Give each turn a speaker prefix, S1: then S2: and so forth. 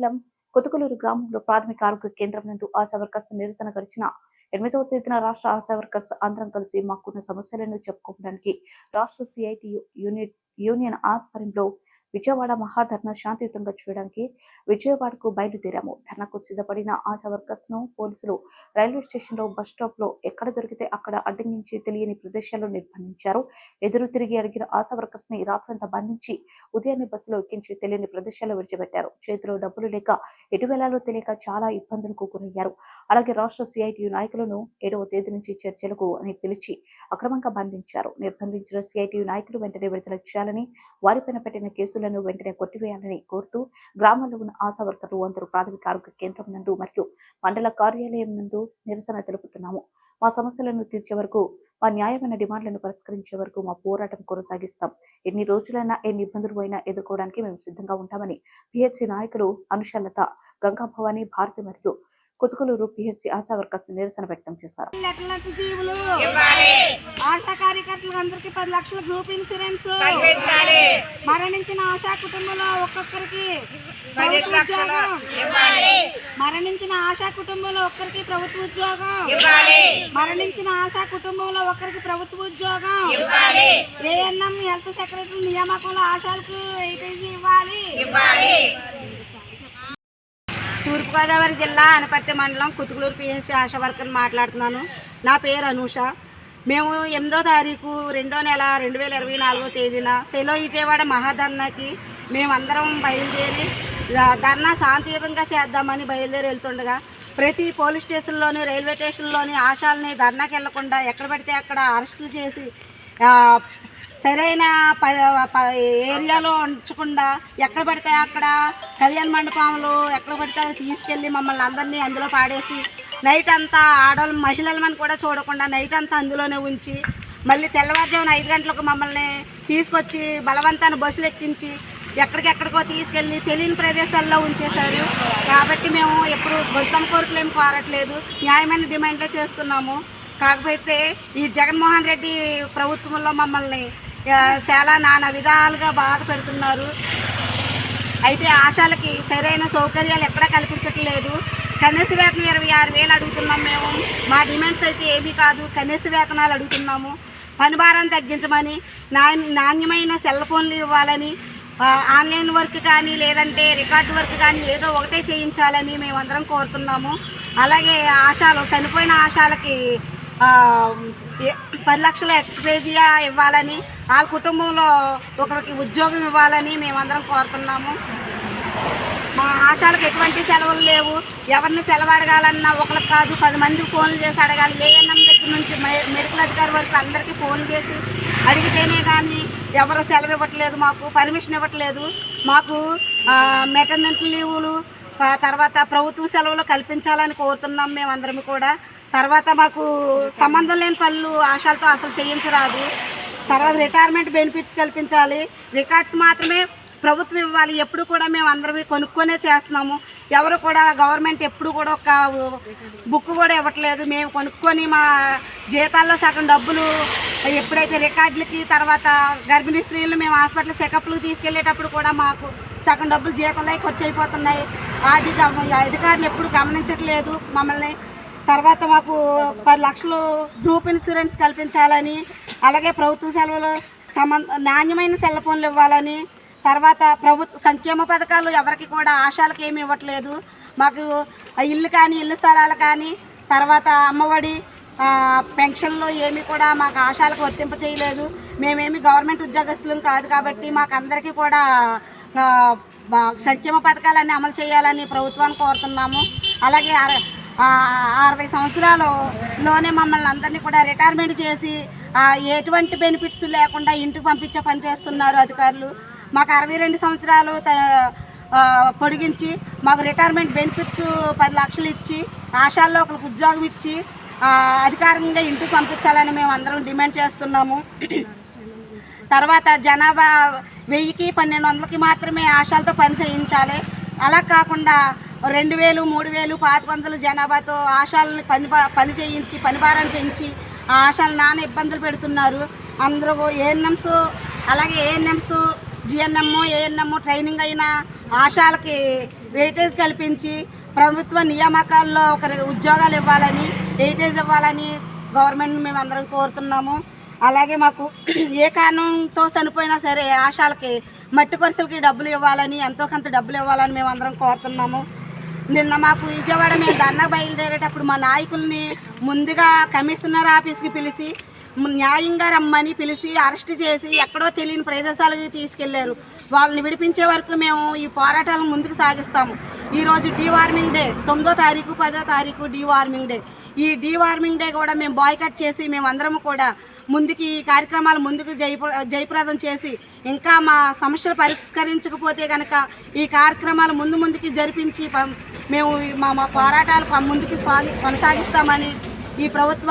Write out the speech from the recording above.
S1: మండలం కొతుకులూరు గ్రామంలో ప్రాథమిక ఆరోగ్య కేంద్రం నందు ఆశా వర్కర్స్ నిరసన గడిచిన ఎనిమిదవ తేదీన రాష్ట్ర ఆశా వర్కర్స్ అందరం కలిసి మాకున్న సమస్యలను చెప్పుకోవడానికి రాష్ట్ర సిఐటి యూనిట్ యూనియన్ ఆధ్వర్యంలో విజయవాడ మహాధర్నా శాంతియుతంగా చేయడానికి విజయవాడకు బయలుదేరాము. ధర్నాకు సిద్ధపడిన ఆశా వర్కర్స్ను పోలీసులు రైల్వే స్టేషన్లో బస్ స్టాప్లో ఎక్కడ దొరికితే అక్కడ అడ్డగించి తెలియని ప్రదేశాల్లో నిర్బంధించారు. ఎదురు తిరిగి అడిగిన ఆశా వర్కర్స్ని రాత్రంతా బంధించి ఉదయాన్నే బస్సులో ఎక్కించి తెలియని ప్రదేశాల్లో విడిచిపెట్టారు. చేతిలో డబ్బులు లేక ఎటు వెళ్ళాలో తెలియక చాలా ఇబ్బందులకు గురయ్యారు. అలాగే రాష్ట్ర సిఐటియు నాయకులను ఏడవ తేదీ నుంచి చర్చలకు అని పిలిచి అక్రమంగా బంధించారు. నిర్బంధించిన సిఐటియు నాయకులు వెంటనే విడుదల చేయాలని వారిపైన పెట్టిన కేసులను వెంటనే కొట్టివేయాలని కోరుతూ గ్రామంలో ఉన్న ఆశా వర్కర్లు అందరూ ప్రాథమిక ఆరోగ్య కేంద్రం నందు మరియు మండల కార్యాలయం నందు నిరసన తెలుపుతున్నాము. మా సమస్యలను తీర్చే వరకు మా న్యాయమైన డిమాండ్లను పరిష్కరించే వరకు మా పోరాటం కొనసాగిస్తాం. ఎన్ని రోజులైనా ఎన్ని ఇబ్బందులు అయినా ఎదుర్కోవడానికి మేము సిద్ధంగా ఉంటామని పిహెచ్సి నాయకులు అనుషలత గంగా భవాని భారతి మరియు కుతుకులూరు పిహెచ్సి ఆశా వర్కర్స్ నిరసన వ్యక్తం చేశారు.
S2: లెక్కలట్టు జీవులు.
S3: ఇవ్వాలి.
S2: ఆశా కార్యకర్తలకు అందరికి పది లక్షల గ్రూప్ ఇన్సూరెన్స్.
S3: కల్పించాలి.
S2: మరణించిన ఆశా కుటుంబంలో ఒక్కొక్కరికి మరణించిన ఆశా కుటుంబంలో ఒక్కరికి ప్రభుత్వ ఉద్యోగం.
S3: ఇవ్వాలి.
S2: మరణించిన ఆశా కుటుంబంలో ఒక్కరికి ప్రభుత్వ ఉద్యోగం.
S3: ఇవ్వాలి.
S2: ఏఎన్ఎం హెల్త్ సెక్రటరీ నియామకంలో ఆశాలకు ఇవ్వాలి. తూర్పుగోదావరి జిల్లా అనపర్తి మండలం కుతుకులూరు పిఎస్సి ఆశా వర్కర్ని మాట్లాడుతున్నాను. నా పేరు అనూష. మేము ఎనిమిదో తారీఖు రెండో నెల రెండు వేల ఇరవై నాలుగో తేదీన సెలో విజయవాడ మహాధర్నాకి మేమందరం బయలుదేరి ధర్నా శాంతియుతంగా చేద్దామని బయలుదేరి వెళ్తుండగా ప్రతి పోలీస్ స్టేషన్లోని రైల్వే స్టేషన్లోని ఆశాలని ధర్నాకి వెళ్ళకుండా ఎక్కడ పడితే అక్కడ అరెస్టులు చేసి సరైన ప ప- ఏరియాలో ఉంచకుండా ఎక్కడ పడితే అక్కడ కళ్యాణ మండపంలో ఎక్కడ పడితే తీసుకెళ్ళి మమ్మల్ని అందరినీ అందులో పాడేసి నైట్ అంతా ఆడవాళ్ళు మహిళలమని కూడా చూడకుండా నైట్ అంతా అందులోనే ఉంచి మళ్ళీ తెల్లవారుజామున ఐదు గంటలకు మమ్మల్ని తీసుకొచ్చి బలవంతాన్ని బస్సులు ఎక్కించి ఎక్కడికెక్కడికో తీసుకెళ్ళి తెలియని ప్రదేశాల్లో ఉంచేశారు. కాబట్టి మేము ఎప్పుడు గొంతం కోరికలు ఏమి కోరట్లేదు న్యాయమైన డిమాండ్లే చేస్తున్నాము. కాకపోతే ఈ జగన్మోహన్ రెడ్డి ప్రభుత్వంలో మమ్మల్ని చాలా నానా విధాలుగా బాధ పెడుతున్నారు. అయితే ఆశాలకి సరైన సౌకర్యాలు ఎక్కడా కల్పించట్లేదు. కనీస వేతనం ఇరవై ఆరు వేలు అడుగుతున్నాం మేము. మా డిమాండ్స్ అయితే ఏమీ కాదు. కనీస వేతనాలు అడుగుతున్నాము. పని తగ్గించమని నా నాణ్యమైన సెల్ ఫోన్లు ఇవ్వాలని ఆన్లైన్ వర్క్ కానీ లేదంటే రికార్డు వర్క్ కానీ ఏదో ఒకటే చేయించాలని మేమందరం కోరుతున్నాము. అలాగే ఆశాలు చనిపోయిన ఆశాలకి పది లక్షల ఎక్స్ప్రేజియా ఇవ్వాలని వాళ్ళ కుటుంబంలో ఒకరికి ఉద్యోగం ఇవ్వాలని మేమందరం కోరుతున్నాము. మా ఆశాలకు ఎటువంటి సెలవులు లేవు. ఎవరిని సెలవు అడగాలన్నా ఒకరికి కాదు పది మందికి ఫోన్లు చేసి అడగాలి. ఏఎన్ఎం దగ్గర నుంచి మె- మెడికల్ అధికారి వరకు అందరికీ ఫోన్ చేసి అడిగితేనే కానీ ఎవరు సెలవు ఇవ్వట్లేదు మాకు పర్మిషన్ ఇవ్వట్లేదు. మాకు మెటర్నిటీ లీవులు తర్వాత ప్రభుత్వ సెలవులు కల్పించాలని కోరుతున్నాం మేమందరం కూడా. తర్వాత మాకు సంబంధం లేని పనులు ఆశలతో అసలు చేయించరాదు. తర్వాత రిటైర్మెంట్ బెనిఫిట్స్ కల్పించాలి. రికార్డ్స్ మాత్రమే ప్రభుత్వం ఇవ్వాలి. ఎప్పుడు కూడా మేము అందరివి కొనుక్కొనే చేస్తున్నాము. ఎవరు కూడా గవర్నమెంట్ ఎప్పుడు కూడా ఒక బుక్ కూడా ఇవ్వట్లేదు. మేము కొనుక్కొని మా జీతాల్లో సగం డబ్బులు ఎప్పుడైతే రికార్డులకి తర్వాత గర్భిణీ స్త్రీలు మేము హాస్పిటల్ చెకప్లకు తీసుకెళ్ళేటప్పుడు కూడా మాకు సగం డబ్బులు జీతంలో ఖర్చు అయిపోతున్నాయి. అది అధికారులు ఎప్పుడు గమనించట్లేదు. మమ్మల్ని తర్వాత మాకు పది లక్షలు గ్రూప్ ఇన్సూరెన్స్ కల్పించాలని అలాగే ప్రభుత్వ సెలవులు సంబంధ నాణ్యమైన సెల్ ఫోన్లు ఇవ్వాలని తర్వాత ప్రభుత్వ సంక్షేమ పథకాలు ఎవరికి కూడా ఆశాలకు ఏమి ఇవ్వట్లేదు. మాకు ఇల్లు కానీ ఇల్లు స్థలాలు కానీ తర్వాత అమ్మఒడి పెన్షన్లు ఏమి కూడా మాకు ఆశాలకు వర్తింప చేయలేదు. మేమేమి గవర్నమెంట్ ఉద్యోగస్తులం కాదు కాబట్టి మాకు అందరికీ కూడా బా- సంక్షేమ పథకాలన్నీ అమలు చేయాలని ప్రభుత్వాన్ని కోరుతున్నాము. అలాగే అర- అరవై సంవత్సరాలలోనే మమ్మల్ని అందరినీ కూడా రిటైర్మెంట్ చేసి ఎటువంటి బెనిఫిట్స్ లేకుండా ఇంటికి పంపించే పని చేస్తున్నారు అధికారులు. మాకు అరవై రెండు సంవత్సరాలు త- పొడిగించి మాకు రిటైర్మెంట్ బెనిఫిట్స్ పది లక్షలు ఇచ్చి ఆశాల్లో ఒకరికి ఉద్యోగం ఇచ్చి అధికారికంగా ఇంటికి పంపించాలని మేము అందరం డిమాండ్ చేస్తున్నాము. తర్వాత జనాభా వెయ్యికి పన్నెండు వందలకి మాత్రమే ఆశాలతో పని చేయించాలి. అలా కాకుండా రెండు వేలు మూడు వేలు పాతిక వందలు జనాభాతో ఆశాలని పని పని చేయించి పనిభారాన్ని పెంచి ఆ ఆశాలు నాన్న ఇబ్బందులు పెడుతున్నారు. అందరూ ఏఎన్ఎంస్ అలాగే ఏఎన్ఎంస్ జిఎన్ఎం ఏఎన్ఎం ట్రైనింగ్ అయిన ఆశాలకి వెయిటేజ్ కల్పించి ప్రభుత్వ నియామకాల్లో ఒకరి ఉద్యోగాలు ఇవ్వాలని వెయిటేజ్ ఇవ్వాలని గవర్నమెంట్ మేము అందరం కోరుతున్నాము. అలాగే మాకు ఏ కారణంతో చనిపోయినా సరే ఆశాలకి మట్టి కొరసలకి డబ్బులు ఇవ్వాలని ఎంతో కొంత డబ్బులు ఇవ్వాలని మేము అందరం కోరుతున్నాము. నిన్న మాకు విజయవాడ మేము ధర్నా బయలుదేరేటప్పుడు మా నాయకుల్ని ముందుగా కమిషనర్ ఆఫీస్కి పిలిచి న్యాయంగా రమ్మని పిలిచి అరెస్ట్ చేసి ఎక్కడో తెలియని ప్రదేశాలకు తీసుకెళ్ళారు. వాళ్ళని విడిపించే వరకు మేము ఈ పోరాటాలను ముందుకు సాగిస్తాము. ఈరోజు డీవార్మింగ్ డే తొమ్మిదో తారీఖు పదో తారీఖు డీవార్మింగ్ డే. ఈ డీవార్మింగ్ డే కూడా మేము బాయ్కట్ చేసి మేమందరం కూడా ముందుకి ఈ కార్యక్రమాలు ముందుకు జయప్ర జయప్రదం చేసి ఇంకా మా సమస్యలు పరిష్కరించకపోతే కనుక ఈ కార్యక్రమాలు ముందు ముందుకి జరిపించి మేము మా మా పోరాటాలు ముందుకి కొనసాగిస్తామని ఈ ప్రభుత్వం